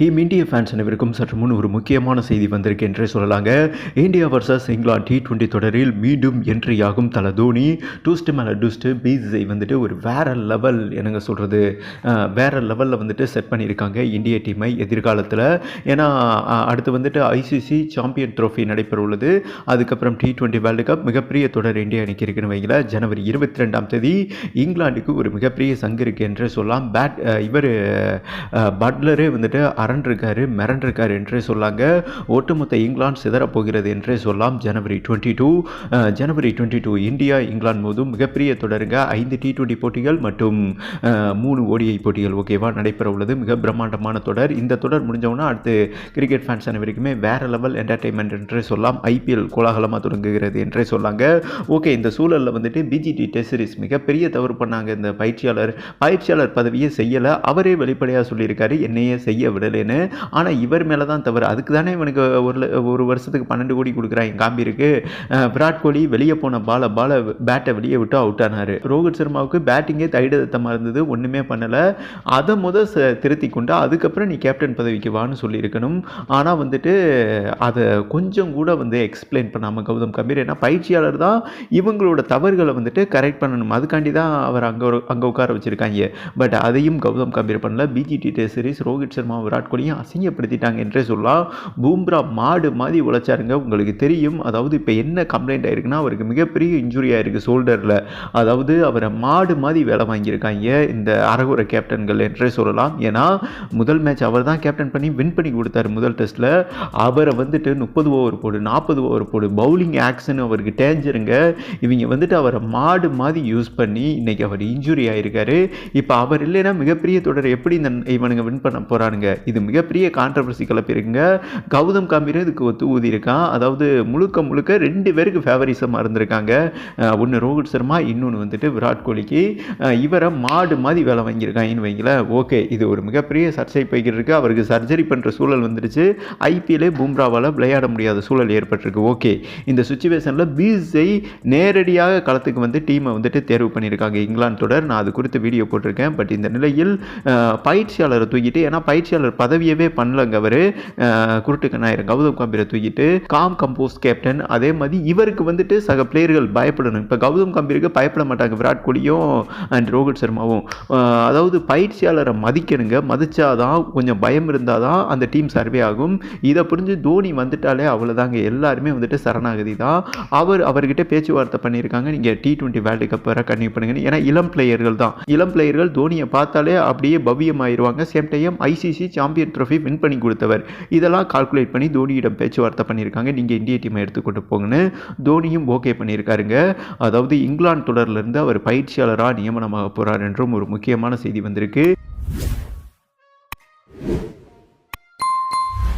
Team இந்திய fans அனைவருக்கும் சற்று முன் ஒரு முக்கியமான செய்தி வந்திருக்கு என்றே சொல்லலாங்க. India versus England T twenty தொடரில் மீண்டும் என்ட்ரியாகும் தலை தோனி. டூஸ்ட்டு மேலே டூஸ்ட்டு பிசிஐ வந்துட்டு ஒரு வேற லெவல் என்னங்க சொல்கிறது வேற லெவலில் வந்துட்டு செட் பண்ணியிருக்காங்க இந்திய டீமை எதிர்காலத்தில். ஏன்னா அடுத்து வந்துட்டு ஐசிசி சாம்பியன் ட்ரோஃபி நடைபெற உள்ளது. அதுக்கப்புறம் டி டுவெண்ட்டி வேர்ல்டு கப் மிகப்பெரிய தொடர் இந்தியா அணிக்கு இருக்குன்னு வைங்கள ஜனவரி இருபத்தி ரெண்டாம் தேதி இங்கிலாந்துக்கு ஒரு மிகப்பெரிய சங்கு இருக்குது என்று சொல்லலாம். பேட் இவர் பட்லரே வந்துட்டு அரண்டிருக்காரு மிரண்டிருக்காரு என்றே சொல்லாங்க. ஒட்டுமொத்த இங்கிலாந்து சிதறப்போகிறது என்றே சொல்லலாம் ஜனவரி டுவெண்ட்டி டூ ஜனவரி டுவெண்ட்டி டூ இந்தியா இங்கிலாந்து மோதும் மிகப்பெரிய தொடருங்க. ஐந்து டி டுவெண்ட்டி போட்டிகள் மற்றும் மூணு ஓடிஐ போட்டிகள் ஓகேவா? நடைபெற உள்ளது. மிக பிரம்மாண்டமான தொடர். இந்த தொடர் முடிஞ்சவுடனே அடுத்து கிரிக்கெட் ஃபேன்ஸ் அனைவருக்குமே வேற லெவல் என்டர்டைன்மெண்ட் என்றே சொல்லலாம் ஐபிஎல் கோலாகலமாக தொடங்குகிறது என்றே சொல்லாங்க. ஓகே இந்த சூழலில் வந்துட்டு பிஜிடி டெஸ்ட் சீரிஸ் மிகப்பெரிய தவறு பண்ணாங்க இந்த பயிற்சியாளர். பயிற்சியாளர் பதவியை செய்யலை. அவரே வெளிப்படையாக சொல்லியிருக்காரு என்னையே செய்ய விடலை அப்படின்னு. ஆனால் இவர் மேலே தான் தவறு. அதுக்கு தானே இவனுக்கு ஒரு ஒரு வருஷத்துக்கு பன்னெண்டு கோடி கொடுக்குறான் காம்பிருக்கு விராட் கோலி வெளியே போன பால பாலை பேட்டை வெளியே விட்டு அவுட் ஆனார். ரோஹித் சர்மாவுக்கு பேட்டிங்கே தைடத்தமாக இருந்தது. ஒன்றுமே பண்ணலை. அதை முத திருத்தி கொண்டு அதுக்கப்புறம் நீ கேப்டன் பதவிக்கு வான்னு சொல்லியிருக்கணும். ஆனால் வந்துட்டு அதை கொஞ்சம் கூட வந்து எக்ஸ்பிளைன் பண்ணாமல் கௌதம் கம்பீர் ஏன்னா பயிற்சியாளர் தான் இவங்களோட தவறுகளை வந்துட்டு கரெக்ட் பண்ணணும். அதுக்காண்டி தான் அவர் அங்கே ஒரு அங்கே உட்கார வச்சுருக்காங்க. பட் அதையும் கௌதம் கம்பீர் பண்ணல. BGT test series Rohit Sharma Virat கோலியும் அசிங்கப்படுத்திட்டாங்க என்றே சொல்லலாம் பூம்ரா மாடு மாதிரி உழைச்சாருங்க. உங்களுக்கு தெரியும். அதாவது இப்போ என்ன கம்ப்ளைண்ட் ஆயிருக்குன்னா அவருக்கு மிகப்பெரிய இன்ஜுரி ஆயிருக்கு ஷோல்டரில் அதாவது அவரை மாடு மாதிரி வேலை வாங்கியிருக்காங்க இந்த அரகுர கேப்டன்கள் என்றே சொல்லலாம். ஏன்னா முதல் மேட்ச் அவர் தான் கேப்டன் பண்ணி வின் பண்ணி கொடுத்தாரு முதல் டெஸ்ட்டில் அவரை வந்துட்டு முப்பது ஓவர் போடு நாற்பது ஓவர் போடு பவுலிங் ஆக்ஷன் அவருக்கு டேஞ்சருங்க. இவங்க வந்துட்டு அவரை மாடு மாதிரி யூஸ் பண்ணி இன்னைக்கு அவர் இன்ஜுரி ஆயிருக்காரு. இப்போ அவர் இல்லைன்னா மிகப்பெரிய தொடர் எப்படி இந்த இவனுங்க வின் பண்ண போகிறானுங்க இது மிகப்பெரிய கான்ட்ரவர்சி கிளப்பியிருக்குங்க கௌதம் காம்பீரும் இதுக்கு ஒத்து ஊதியிருக்கான் அதாவது முழுக்க முழுக்க ரெண்டு பேருக்கு ஃபேவரிசமாக இருந்திருக்காங்க ஒன்று ரோஹித் சர்மா இன்னொன்று வந்துட்டு விராட் கோலிக்கு. இவரை மாடு மாதிரி வேலை வாங்கியிருக்காங்கன்னு வைங்களேன். ஓகே இது ஒரு மிகப்பெரிய சர்ச்சை போய்கிட்டு இருக்கு. அவருக்கு சர்ஜரி பண்ணுற சூழல் வந்துடுச்சு ஐபிஎல்லே பூம்ராவால் விளையாட முடியாத சூழல் ஏற்பட்டிருக்கு. ஓகே இந்த சுச்சுவேஷனில் பீஸை நேரடியாக களத்துக்கு வந்து டீமை வந்துட்டு தேர்வு பண்ணியிருக்காங்க. இங்கிலாந்து தொடர் நான் அது குறித்து வீடியோ போட்டிருக்கேன். பட் இந்த நிலையில் பயிற்சியாளரை தூக்கிட்டு ஏன்னா பயிற்சியாளர் பதவியவே பண்ணலங்க அவர். குருட்டுக்கண்ணாயிரம் கௌதம் கம்பீரை தூக்கிட்டு காம் கம்போஸ் கேப்டன். அதே மாதிரி இவருக்கு வந்துட்டு சக பிளேயர்கள் பயப்படணும். இப்போ கௌதம் கம்பீருக்கு பயப்பட மாட்டாங்க விராட் கோலியும் அண்ட் ரோஹித் சர்மாவும். அதாவது பயிற்சியாளரை மதிக்கணுங்க. மதித்தாதான் கொஞ்சம் பயம் இருந்தால் தான் அந்த டீம் சர்வே ஆகும். இதை புரிஞ்சு தோனி வந்துட்டாலே அவ்வளோதாங்க எல்லாருமே வந்துட்டு சரணாகதி தான் அவர் அவர்கிட்ட பேச்சுவார்த்தை பண்ணியிருக்காங்க. நீங்கள் டி ட்வெண்ட்டி வேர்ல்டு கப் வர கன்டினியூ பண்ணுங்கன்னு. ஏன்னா இளம் பிளேயர்கள் தான். இளம் பிளேயர்கள் தோனியை பார்த்தாலே அப்படியே பவ்யமாயிருவாங்க. Same time ICC champion trophy win பண்ணி கொடுத்தவர். இதெல்லாம் கால்குலேட் பண்ணி தோனியிடம் பேச்சுவார்த்தை பண்ணியிருக்காங்க. நீங்கள் இந்திய டீமை எடுத்துக்கொண்டு போங்கன்னு தோனியும் ஓகே பண்ணியிருக்காருங்க. அதாவது இங்கிலாந்து தொடர்லேருந்து அவர் பயிற்சியாளராக நியமனமாக போகிறார் என்றும் ஒரு முக்கியமான செய்தி வந்திருக்கு.